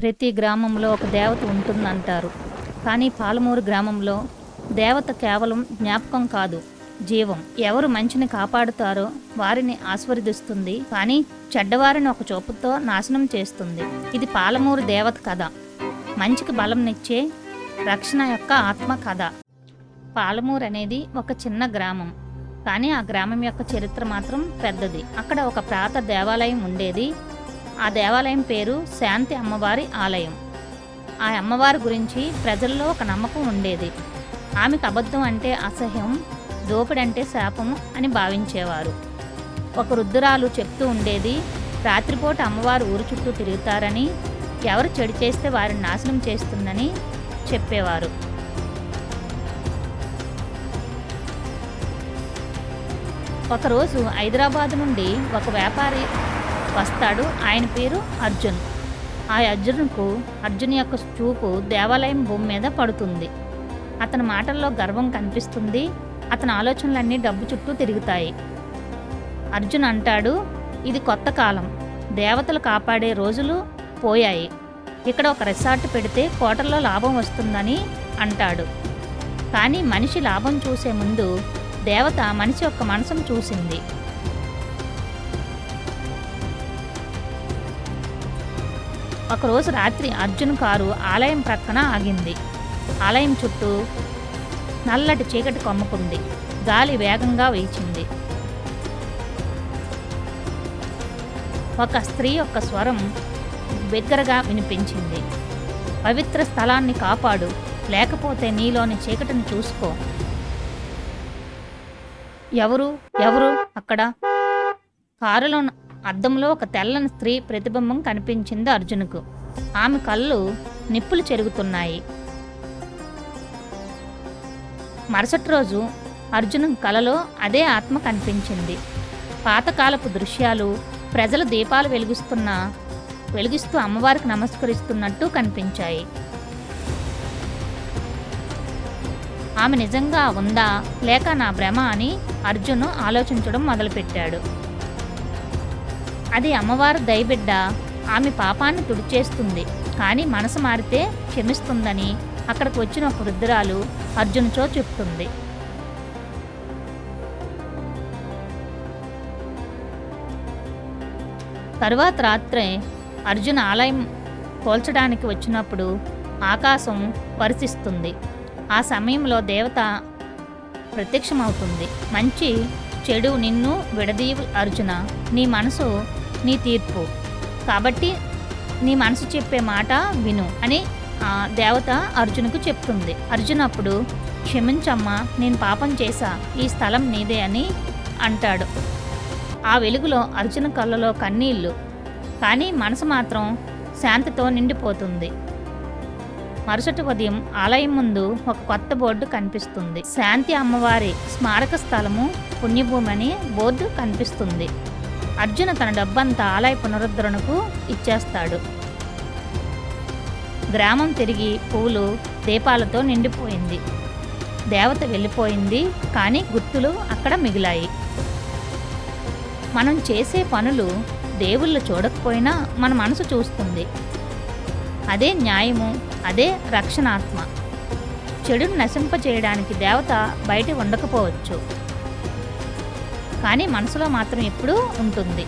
ప్రతి గ్రామంలో ఒక దేవత ఉంటుందంటారు. కానీ పాలమూరు గ్రామంలో దేవత కేవలం జ్ఞాపకం కాదు జీవం. ఎవరు మంచిని కాపాడుతారో వారిని ఆస్వాదిస్తుంది కానీ చెడ్డవారిని ఒక చూపుతో నాశనం చేస్తుంది. ఇది పాలమూరు దేవత కథ. మంచికి బలంనిచ్చే రక్షణ యొక్క ఆత్మ కథ. పాలమూరు అనేది ఒక చిన్న గ్రామం. కానీ ఆ గ్రామం యొక్క చరిత్ర మాత్రం పెద్దది. అక్కడ ఒక ప్రాత దేవాలయం ఉండేది. ఆ దేవాలయం పేరు శాంతి అమ్మవారి ఆలయం. ఆ అమ్మవారి గురించి ప్రజల్లో ఒక నమ్మకం ఉండేది. ఆమెకు అబద్ధం అంటే అసహ్యం దోపిడంటే శాపము అని భావించేవారు. ఒక వృద్ధురాలు చెప్తూ ఉండేది రాత్రిపూట అమ్మవారు ఊరు చుట్టూ తిరుగుతారని ఎవరు చెడు చేస్తే వారిని నాశనం చేస్తుందని చెప్పేవారు. ఒకరోజు హైదరాబాద్ నుండి ఒక వ్యాపారి వస్తాడు. ఆయన పేరు అర్జున్. ఆ అర్జున్కు అర్జున్ యొక్క చూపు దేవాలయం భూమి మీద పడుతుంది. అతని మాటల్లో గర్వం కనిపిస్తుంది. అతని ఆలోచనలన్నీ డబ్బు చుట్టూ తిరుగుతాయి. అర్జున్ అంటాడు ఇది కొత్త కాలం. దేవతలు కాపాడే రోజులు పోయాయి. ఇక్కడ ఒక రిసార్ట్ పెడితే కోటల్లో లాభం వస్తుందని అంటాడు. కానీ మనిషి లాభం చూసే ముందు దేవత మనిషి యొక్క మనసును చూసింది. ఒకరోజు రాత్రి అర్జున్ కారు ఆలయం ప్రక్కన ఆగింది. ఆలయం చుట్టూ నల్లటి చీకటి కమ్ముకుంది. గాలి వేగంగా వీచింది. ఒక స్త్రీ యొక్క స్వరం బిగ్గరగా వినిపించింది. పవిత్ర స్థలాన్ని కాపాడు. లేకపోతే నీలోని చీకటిని చూసుకో. ఎవరు? ఎవరు? అక్కడ? కారులో అద్దంలో ఒక తెల్లని స్త్రీ ప్రతిబింబం కనిపించింది అర్జునుకు. ఆమె కళ్ళు నిప్పులు చెరుగుతున్నాయి. మరుసటి రోజు అర్జును కలలో అదే ఆత్మ కనిపించింది. పాతకాలపు దృశ్యాలు ప్రజలు దీపాలు వెలిగిస్తున్న వెలిగిస్తూ అమ్మవారికి నమస్కరిస్తున్నట్టు కనిపించాయి. ఆమె నిజంగా ఉందా లేక నా భ్రమ అని అర్జును ఆలోచించడం మొదలుపెట్టాడు. అది అమ్మవారు దయబిడ్డ ఆమె పాపాన్ని తుడిచేస్తుంది. కానీ మనసు మారితే క్షమిస్తుందని అక్కడికి వచ్చిన ఒక వృద్ధురాలు అర్జునుచో చెప్తుంది. తరువాత రాత్రే అర్జున్ ఆలయం పోల్చడానికి వచ్చినప్పుడు ఆకాశం వర్షిస్తుంది ఆ సమయంలో దేవత ప్రత్యక్షమవుతుంది. మంచి చెడు నిన్ను విడదీవు అర్జున నీ మనసు నీ తీర్పు. కాబట్టి నీ మనసు చెప్పే మాట విను అని ఆ దేవత అర్జునుకు చెప్తుంది. అర్జున్ అప్పుడు క్షమించమ్మా నేను పాపం చేశా. ఈ స్థలం నీదే అని అంటాడు. ఆ వెలుగులో అర్జున కళ్ళలో కన్నీళ్ళు కానీ మనసు మాత్రం శాంతితో నిండిపోతుంది. మరుసటి ఉదయం ఆలయం ముందు ఒక కొత్త బోర్డు కనిపిస్తుంది. శాంతి అమ్మవారి స్మారక స్థలము పుణ్యభూమి అని బోర్డు కనిపిస్తుంది. అర్జున తన డబ్బంతా ఆలయ పునరుద్ధరణకు ఇచ్చేస్తాడు. గ్రామం తిరిగి పువ్వులు దీపాలతో నిండిపోయింది. దేవత వెళ్ళిపోయింది కానీ గుర్తులు అక్కడ మిగిలాయి. మనం చేసే పనులు దేవుళ్ళు చూడకపోయినా మన మనసు చూస్తుంది. అదే న్యాయము అదే రక్షణాత్మ. చెడును నశింపచేయడానికి దేవత బయట ఉండకపోవచ్చు. కానీ మనసులో మాత్రం ఎప్పుడూ ఉంటుంది.